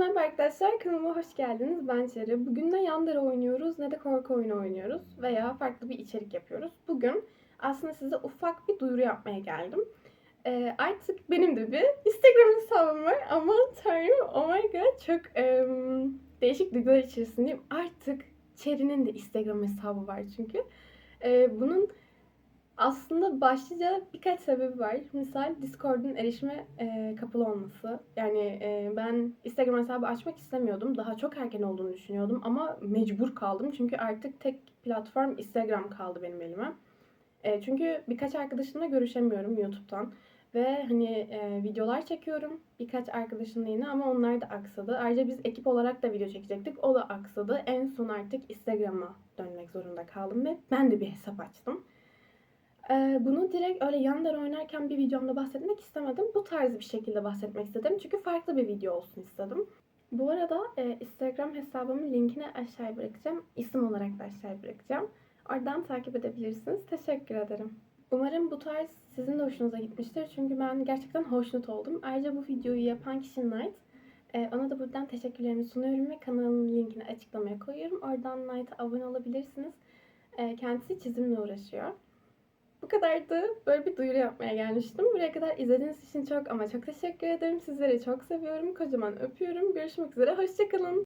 merhaba arkadaşlar. Kanalıma hoş geldiniz. Ben Çeri. Bugün ne Yandere oynuyoruz ne de korku oyunu oynuyoruz veya farklı bir içerik yapıyoruz. Bugün aslında size ufak bir duyuru yapmaya geldim. Ee, artık benim de bir Instagram hesabım var. Aman tanrım oh my god çok em, değişik duygular içerisindeyim. Artık Çeri'nin de Instagram hesabı var çünkü. Ee, bunun aslında başlıca birkaç sebebi var. Misal Discord'un erişime e, kapalı olması. Yani e, ben Instagram hesabı açmak istemiyordum. Daha çok erken olduğunu düşünüyordum ama mecbur kaldım. Çünkü artık tek platform Instagram kaldı benim elime. E, çünkü birkaç arkadaşımla görüşemiyorum YouTube'dan. Ve hani e, videolar çekiyorum birkaç arkadaşımla yine ama onlar da aksadı. Ayrıca biz ekip olarak da video çekecektik. O da aksadı. En son artık Instagram'a dönmek zorunda kaldım ve ben de bir hesap açtım. Bunu direkt öyle yandan oynarken bir videomda bahsetmek istemedim. Bu tarz bir şekilde bahsetmek istedim. Çünkü farklı bir video olsun istedim. Bu arada e, Instagram hesabımın linkini aşağıya bırakacağım. İsim olarak da aşağıya bırakacağım. Oradan takip edebilirsiniz. Teşekkür ederim. Umarım bu tarz sizin de hoşunuza gitmiştir. Çünkü ben gerçekten hoşnut oldum. Ayrıca bu videoyu yapan kişi Knight. Ee, ona da buradan teşekkürlerimi sunuyorum ve kanalımın linkini açıklamaya koyuyorum. Oradan Knight'a abone olabilirsiniz. Ee, kendisi çizimle uğraşıyor. Kadardı. Böyle bir duyuru yapmaya gelmiştim. Buraya kadar izlediğiniz için çok ama çok teşekkür ederim. Sizleri çok seviyorum. Kocaman öpüyorum. Görüşmek üzere. Hoşçakalın.